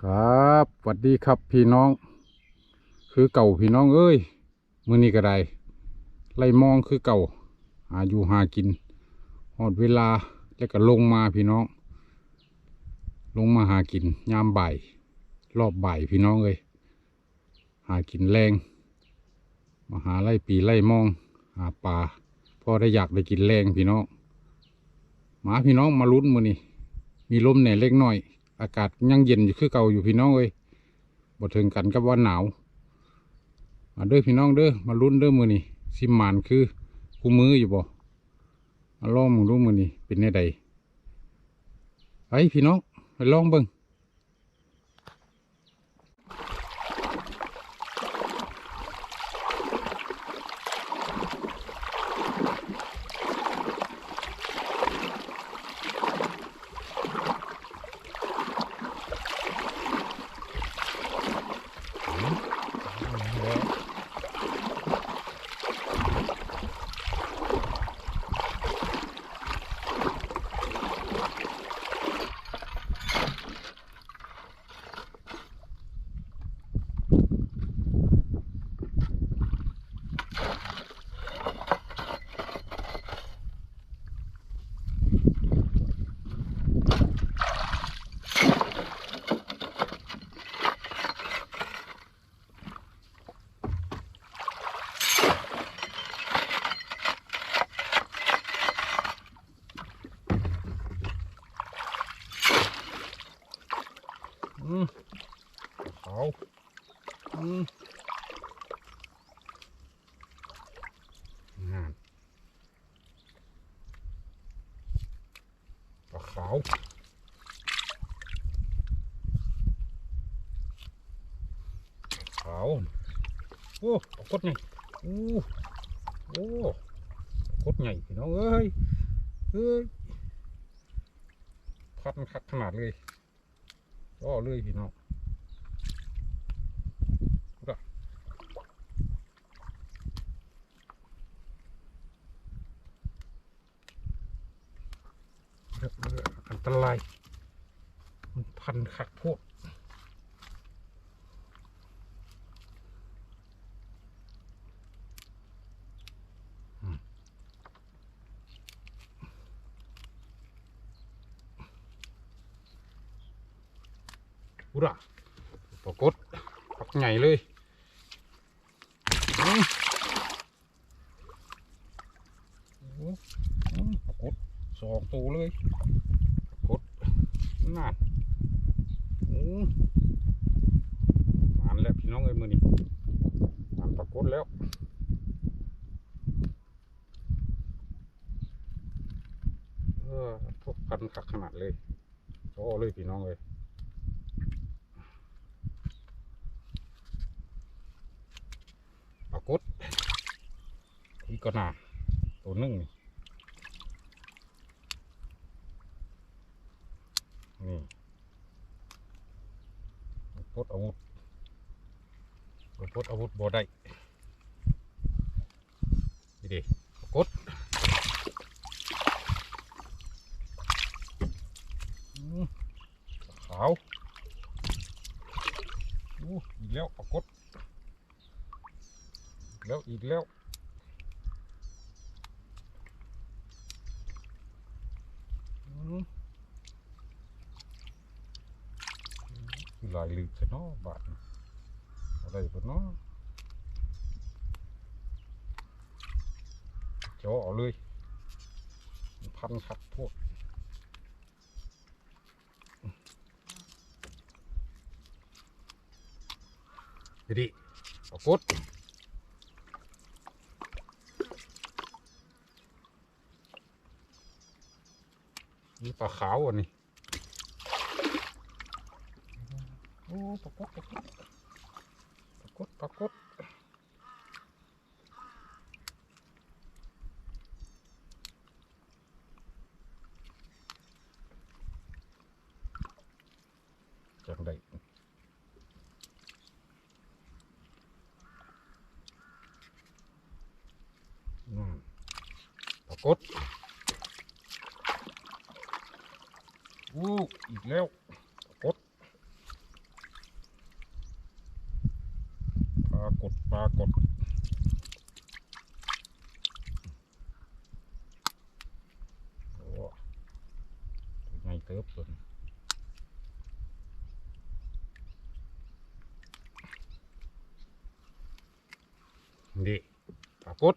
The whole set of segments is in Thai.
ครับสวัสดีครับพี่น้อง คือเก่าพี่น้องเอ้ยมือนี้ก็ได้ไล่มองคือเก่าหาอยู่หากินหอดเวลาแล้วก็ลงมาพี่น้อง ลงมาหากินยามบ่าย รอบบ่ายพี่น้องเอ้ยหากินแรงมาหาไล่ปีไล่มอง หาปลาพอได้อยากได้กินแรงพี่น้องหมาพี่น้องมาลุ้นมือนี่มีลมแหน่เล็กน้อย อากาศยังเย็นอยู่คือเก่าอยู่พี่น้องเอ้ยบ่ถึงกันกับว่าหนาวมาเด้อพี่น้องเด้อมาลุ้นเด้อมือนี่สิมานคือคู่มืออยู่บ่มาลองมึงดูมือนี่เป็นในใดไปพี่น้องไปลองเบิ้ง อืมเขาอืมนั่นปลาขาวขาวโอ้ปลากดใหญ่โอ้โอ้กดใหญ่พี่น้องเอ้ยเอ้ยพัดมันคักขนาดเลย ก็เลยพี่น้องก็อันตราย มันพันขักพวก อุระปรากฏปักใหญ่เลยโอ้โหอืมปรากฏสองตัวเลยปรากฏนั่นอืมมันแล้วพี่น้องเอ้ยมือนี่มันปรากฏแล้วเออพวกพันขักขนาดเลยโอ้เลยพี่น้องเลย ปรา กฏอีกก็นาตัวหนึ่งนี่นี่ปรากฏอาวุธปรากฏอาวุธบ่ได้นี่ดิกฏอืมขาวอู้อีกแล้วปรากฏ แล้วอีกแล้วลายลึกใช่เนาะบาทนี่อะไรปะเนาะจาะเอเลย พันขัดพวกดิปรากฏ นี่ปลาขาวอะนี่โอ้ปลากดปลากดปลากดปลากดจังได้นั่นปลาก วูบอีกแล้วกดปลากดปลากดโอ้ไงเติบตัวนี้ดีปลากด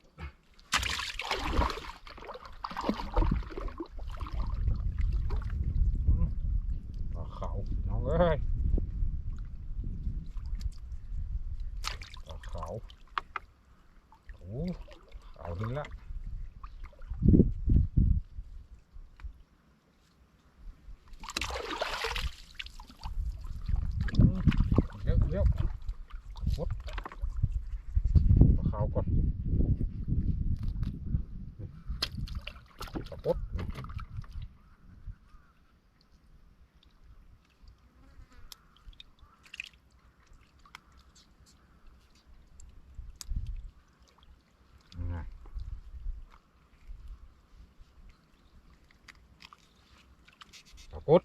ปลาปด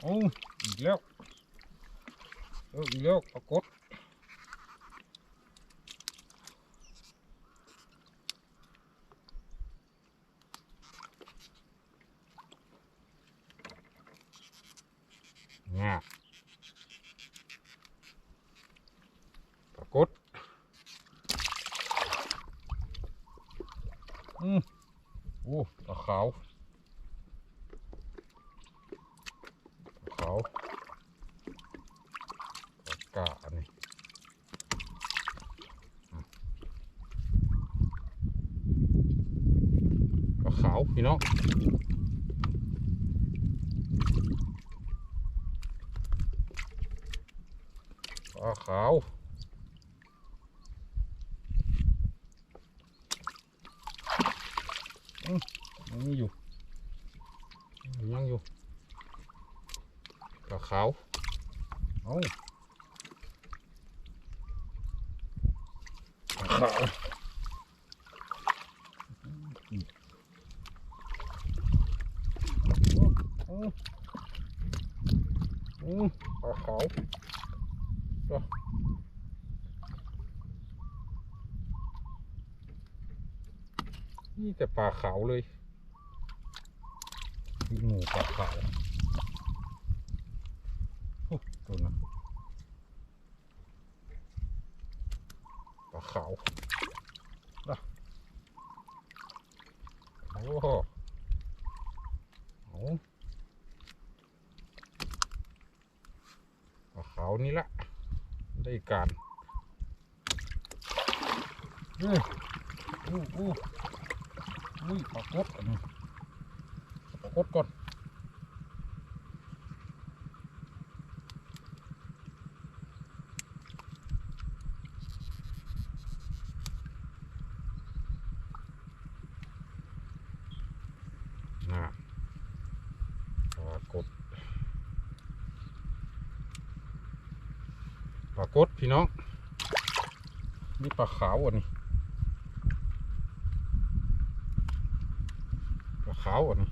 โอ้อีกแล้วอออีกแล้วปรากฏเนี่ยปรากฏอืมโอ้ปลาขาว เขาปากกาอันนี้อืมปลาขาว พี่น้องปลาขาวยังอยู่ยังอยู่ปลาขาว เอาปลาขาว อืมอืมปลาขาวตัวนี่แต่ปลาขาวเลยคือหมูปลาขาวโอ้ตัวนั้นปลาขาวนะโอ้โหเอาปลาขาว นี่ละ ได้การเอ้ยอู้อู้อุ้ยปลากดอันนี้ปลากดก่อน นะปรากฏ ปรากฏพี่น้อง นี่ปลาขาวอันนี้ปลาขาวอันนี้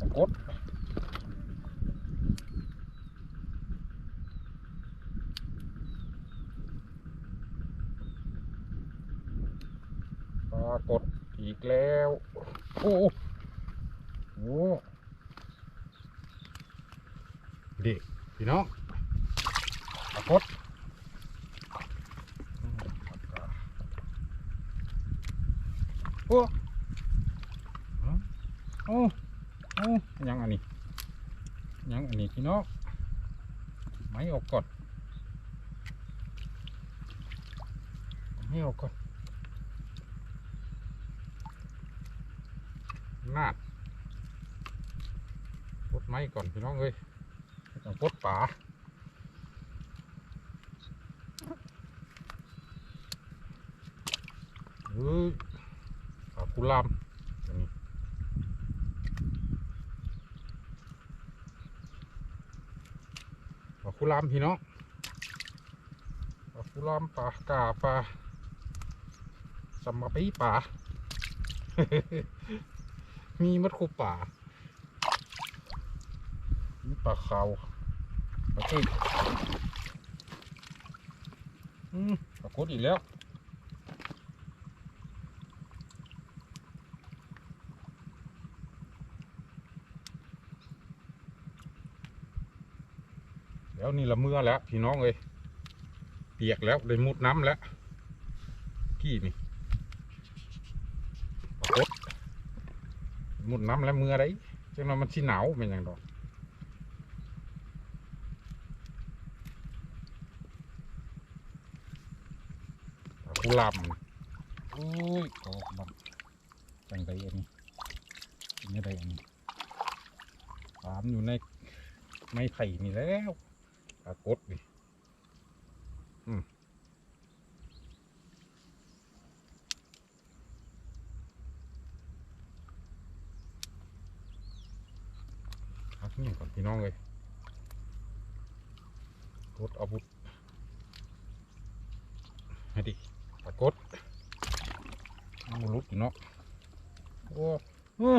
ปรากฏปรากฏอีกแล้ว โอ้โหโอ้โหดิพี่น้องปรากฏ โอ้โอ้โอ้ยังอันนี้ยังอันนี้พี่น้องไม่ออกก่อนไม่ออกก่อนนาดปดไม้ก่อนพี่น้องเอ้ยต้องปดป่าเฮ้ย ปลากุลามปลากุลามพี่น้องปลากุลามปลากาปลาสมมาปีป่า มีมัดคูป่ามีปลาเขาปลาจีอืมปลากดอีกแล้ว แล้วนี่ละเมื่อแล้ว พี่น้องเอ้ยเปียกแล้วเลยมุดน้ำแล้วกี่นี่ปรากฏมุดน้ำแล้วเมื่อได้จังนั้นมันสิหนาวเป็นหยังดอกปลาคุลำโอ้ยออกบังจังไดอันนี้กินไม่ได้อันนี้ปลามอยู่ในไม้ไผ่นี่แล้ว ปรากฏดิอืมเอาที่นี่ก่อนพี่น้องเลยกดอาวุธให้ดิปรากฏเอาลุกอยู่เนาะโอ้เออ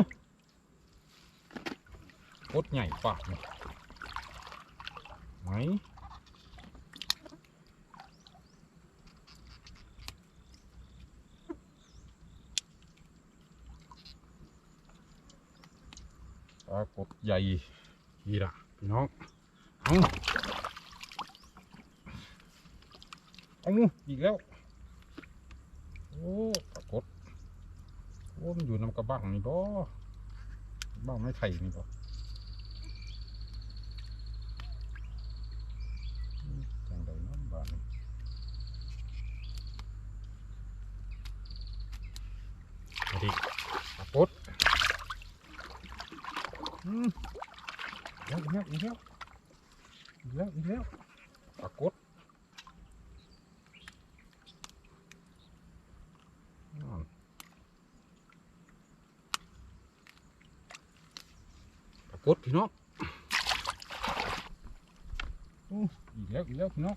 กดใหญ่ปากนี่ไหมปลากดใหญ่นี่ละพี่น้องเอาเอาอีกแล้ว โอ้ปลากดโอ้มันอยู่น้ำกระบังนี่บ่บ้างไม่ไข่นี่บ่อืมจังใดเน้ำบ้านนี่เอาดิปลากด อืมอีกแล้วอีกแล้วอีกแล้วอีกแล้วปรากฏนั่นปรา กฏพี่น้องอีกแล้วอีกแล้วพี่น้อง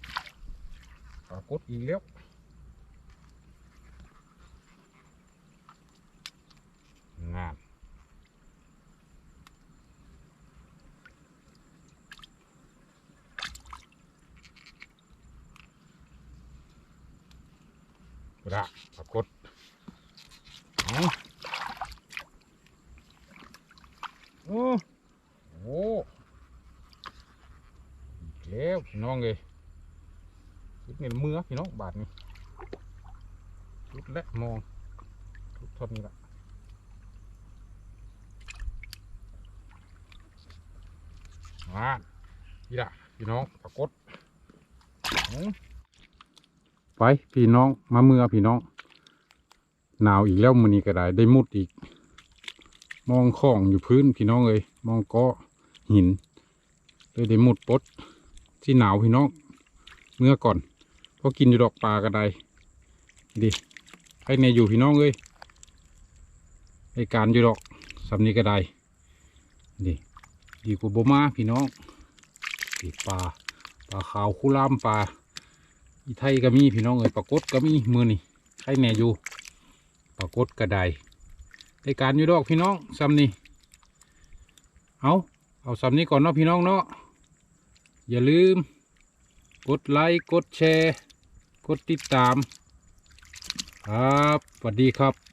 ปรากฏอีกแล้วงานกระปรากฏเอาโอ้โหอีกแล้ว พี่น้องเลยชุดนี่เมื่อพี่น้องบาทนี่ชุดและมองชุดทอดนี้ละมาพี่ละพี่น้องปรากฏไปพี่น้องมาเมื่อพี่น้อง หนาวอีกแล้วมือนี้ก็ได้ได้มุดอีก มองของอยู่พื้นพี่น้องเอ้ยมองกาะหินเลยได้มุดปด ที่หนาวพี่น้องเมื่อก่อนเพราะกินอยู่ดอกปลาก็ไดดิให้ในอยู่พี่น้องเอ้ยไอการอยู่ดอกสำนี้ก็ไดดิดีกว่าโบมาพี่น้องดิปลาปลาขาวคุลามปลาอีไทยก็มีพี่น้องเอ้ยปรากฏก็มีมือนี่ไทยแน่อยู่ปรากฏกระไดได้การอยู่ดอกพี่น้องซ้ำนีเอาเอาซ้ำนี้ก่อนเนาะพี่น้องเนาะ อย่าลืม กดไลค์ กดแชร์ กดติดตาม ครับสวัสดีครับ